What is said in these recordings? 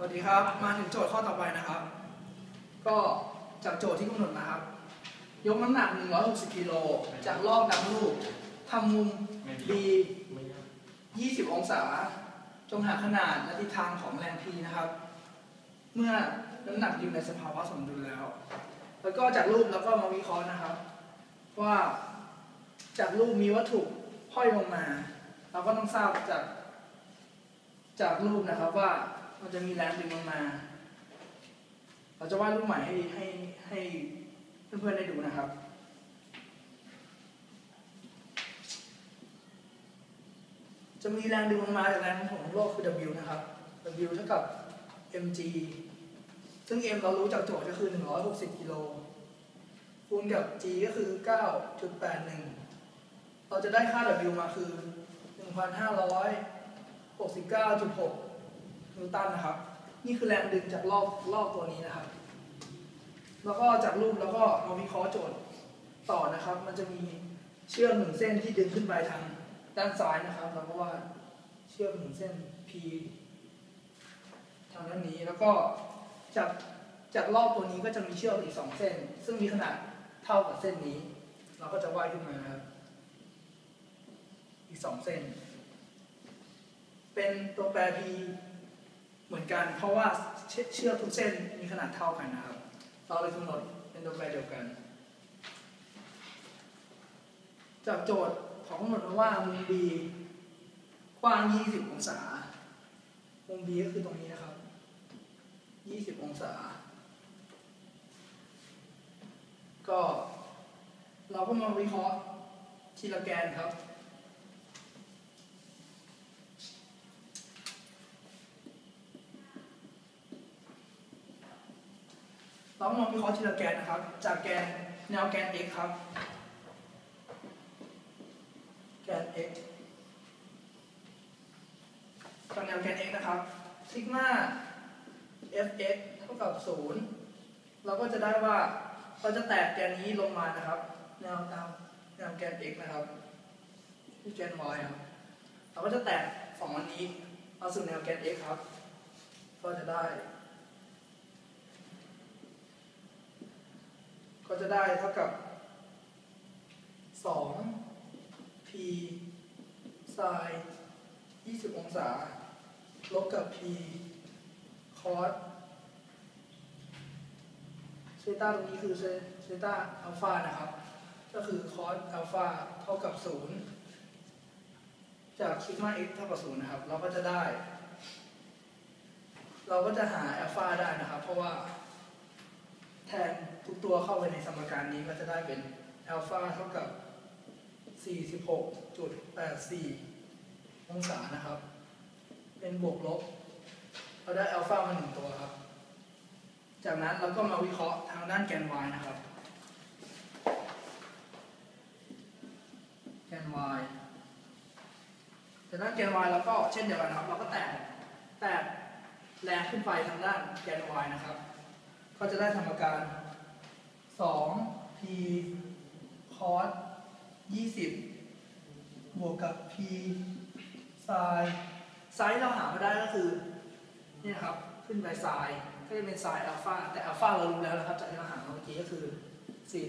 สวัสดีครับ มาถึงโจทย์ข้อต่อไปนะครับ ก็จากโจทย์ที่กำหนดมาครับ ยกน้ำหนัก 160กิโลจากรอบน้ำลูกทำมุม B 20 องศา จงหาขนาดและทิศทางของแรง P นะครับ เมื่อน้ำหนักอยู่ในสภาวะสมดุลแล้ว แล้วก็จากรูปแล้วก็มาวิเคราะห์นะครับ ว่าจากรูปมีวัตถุห้อยลงมา เราก็ต้องทราบจากจากรูปนะครับว่า มันจะมีแรงดึงลงมา เราจะวาดรูปใหม่ให้ให้ให้เพื่อนๆได้ดูนะครับจะมีแรงดึงลงมาจากแรงโน้มถ่วงของโลกคือ W นะครับ W เท่ากับ mg ซึ่ง m เรารู้จากโจทย์ก็คือ 160 กิโล คูณกับ g ก็คือ 9.81 เราจะได้ค่า W มาคือ 1,569.6 นิวตันนะครับ นี่คือแรงดึงจากรอบรอบตัวนี้นะครับ แล้วก็จากรูปแล้วก็มาวิเคราะห์โจทย์ต่อนะครับ มันจะมีเชือกหนึ่งเส้นที่ดึงขึ้นไปทางด้านซ้ายนะครับแล้วก็ว่าเชือกหนึ่งเส้น P ทางด้านนี้แล้วก็จากจากรอบตัวนี้ก็จะมีเชือกอีกสองเส้น ซึ่งมีขนาดเท่ากับเส้นนี้ เราก็จะว่าดขึ้นมานครับ อีกสองเส้น เป็นตัวแปร P เหมือนกัน เพราะว่าเชือกทุกเส้นมีขนาดเท่ากันนะครับ เราเลยกำหนดเป็นตัวแปรเดียวกัน จากโจทย์ของกำหนดมาว่ามุม B กว้าง 20 องศา มุม B ก็คือตรงนี้นะครับ 20 องศา ก็เราก็มาวิเคราะห์ทีละแกนครับ เราก็มาวิเคราะห์ทีละแกนนะครับ จากแกนแนวแกน x ครับ แกน x จากแนวแกน x นะครับซิกมา fx เท่ากับ 0 เราก็จะได้ว่าเราจะแตกแกนนี้ลงมานะครับ แนวตามแนวแกน x นะครับที่แกน y ครับเราก็จะแตกสองอันนี้เอาสู่แนวแกน x ครับ ก็จะได้ ก็จะได้เท่ากับ 2 p sin 20 องศา ลบกับ p cos เซต้าตรงนี้คือเซต้าอัลฟานะครับ ก็คือ cos อัลฟาเท่ากับ 0 จากซิกมา x เท่ากับ 0 นะครับ เราก็จะได้ เราก็จะหาอัลฟาได้นะครับ เพราะว่า แทนทุกตัวเข้าไปในสมการนี้ก็จะได้เป็นอัลฟาเท่ากับ 46.84 องศานะครับ เป็นบวกลบ เราได้อัลฟามาหนึ่งตัวครับ จากนั้นเราก็มาวิเคราะห์ทางด้านแกน y นะครับ แกน y จากด้นแกน y แล้วก็เช่นเดียวกันครับ เราก็แตกแตกแรงขึ้นไปทางด้านแกน y นะครับ ก็จะได้สมการ 2 p cos 20 บวกกับ p sin ไซส์เราหามาได้ก็คือนี่ครับขึ้นไปไซน์ก็จะเป็นไซน์อัลฟาแต่อัลฟาเรารู้แล้วนะครับจากที่เราหาเมื่อกี้ก็คือ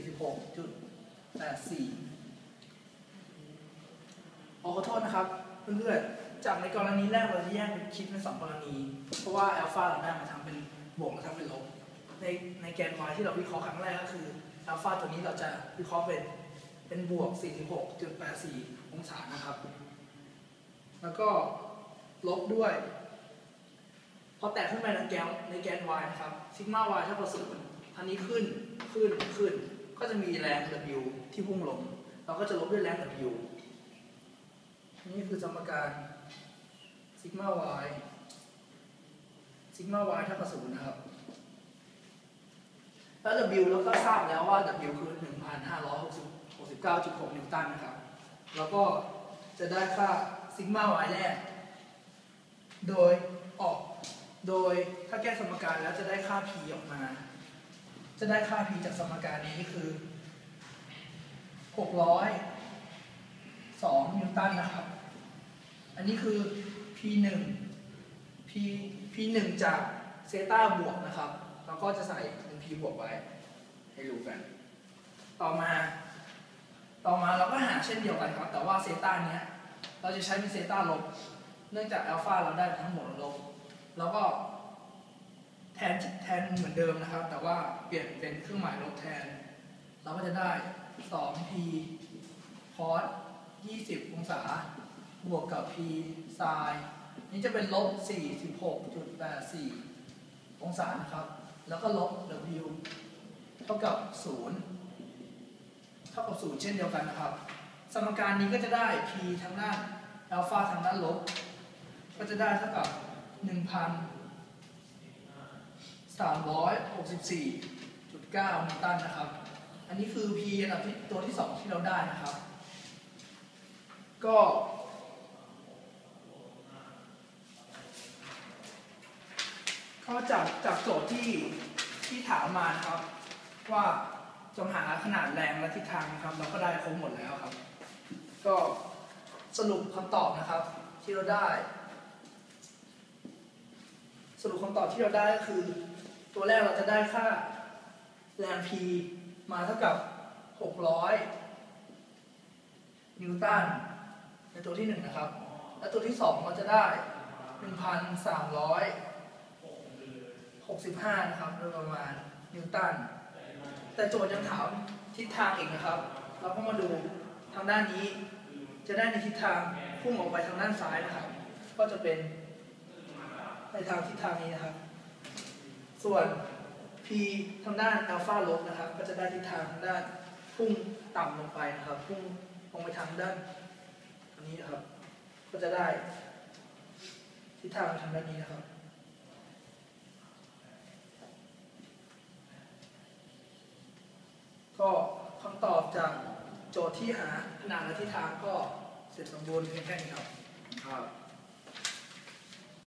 46.84ขอขอโทษนะครับเพื่อนๆจากในกรณีแรกเราจะแยกเป็นคิดเป็นสองกรณี เพราะว่าอัลฟาเราได้มาทำเป็นบวกและทำเป็นลบ ในในแกน y ที่เราวิเคราะห์ครั้งแรกก็คืออัลฟาตัวนี้เราจะวิเคราะห์เป็นเป็นบวก 46.84 องศานะครับ แล้วก็ลบด้วย พอแตกขึ้นไปในแกนในแกน y นะครับซิกมา y เท่ากับศูนย์อันนี้ขึ้นขึ้นขึ้น ก็จะมีแรง w ที่พุ่งลง เราก็จะลบด้วยแรง w นี่คือสมการซิกมา y ซิกมา y เท่ากับศูนย์นะครับ แล้ว W เราก็ทราบแล้วว่า W คือ 1,569.6 นิวตันนะครับ แล้วก็จะได้ค่าซิกมา y แรก โดยออก โดยถ้าแก้สมการแล้วจะได้ค่า P ออกมา จะได้ค่า P จากสมการนี้คือ 602 นิวตันนะครับ อันนี้คือ P 1 P p 1จากเซต้าบวกนะครับ เราก็จะใส่เป็น p บวกไว้ ให้รู้กัน ต่อมา ต่อมาเราก็หาเช่นเดียวกันครับ แต่ว่าเซต้าเนี้ย เราจะใช้เป็นเซต้าลบ เนื่องจากอัลฟาเราได้ทั้งหมดลบ แล้วก็แทนแทนเหมือนเดิมนะครับ แต่ว่าเปลี่ยนเป็นเครื่องหมายลบแทน เราก็จะได้ 2p cos 20 องศา บวกกับ p sin นี่จะเป็นลบ46.84 องศานะครับ แล้วก็ลบ w เท่ากับ 0 เท่ากับ 0 เช่นเดียวกันนะครับ สมการนี้ก็จะได้ p ทางด้านอัลฟาทางด้านลบ ก็จะได้เท่ากับ 1,364.9นิวตันนะครับ อันนี้คือ p อันดับที่ตัวที่ 2 ที่เราได้นะครับ ก็ ก็จากจากโจทย์ที่ที่ถามมานะครับ ว่าจงหาขนาดแรงและทิศทางนะครับ เราก็ได้ครบหมดแล้วครับ ก็สรุปคำตอบนะครับ ที่เราได้ สรุปคำตอบที่เราได้ก็คือ ตัวแรกเราจะได้ค่าแรง P มาเท่ากับ 600 นิวตันในตัวที่ 1 นะครับ และตัวที่ 2 เราจะได้ 1,300 65 นะครับโดยประมาณนิวตัน แต่โจทย์ยังถามทิศทางอีกนะครับ เราก็มาดูทางด้านนี้ จะได้ในทิศทางพุ่งออกไปทางด้านซ้ายนะครับ ก็จะเป็นในทางทิศทางนี้นะครับ ส่วน P ทางด้านอัลฟาลบนะครับ ก็จะได้ทิศทางทางด้านพุ่งต่ำลงไปนะครับ พุ่งลงไปทางด้านอันนี้นะครับ ก็จะได้ทิศทางทางด้านนี้นะครับ ก็คำตอบจากโจ ที่หาขนาดและทิศทางก็เสร็จสมบูรณ์เพียงแค่นี้ครับ ครับ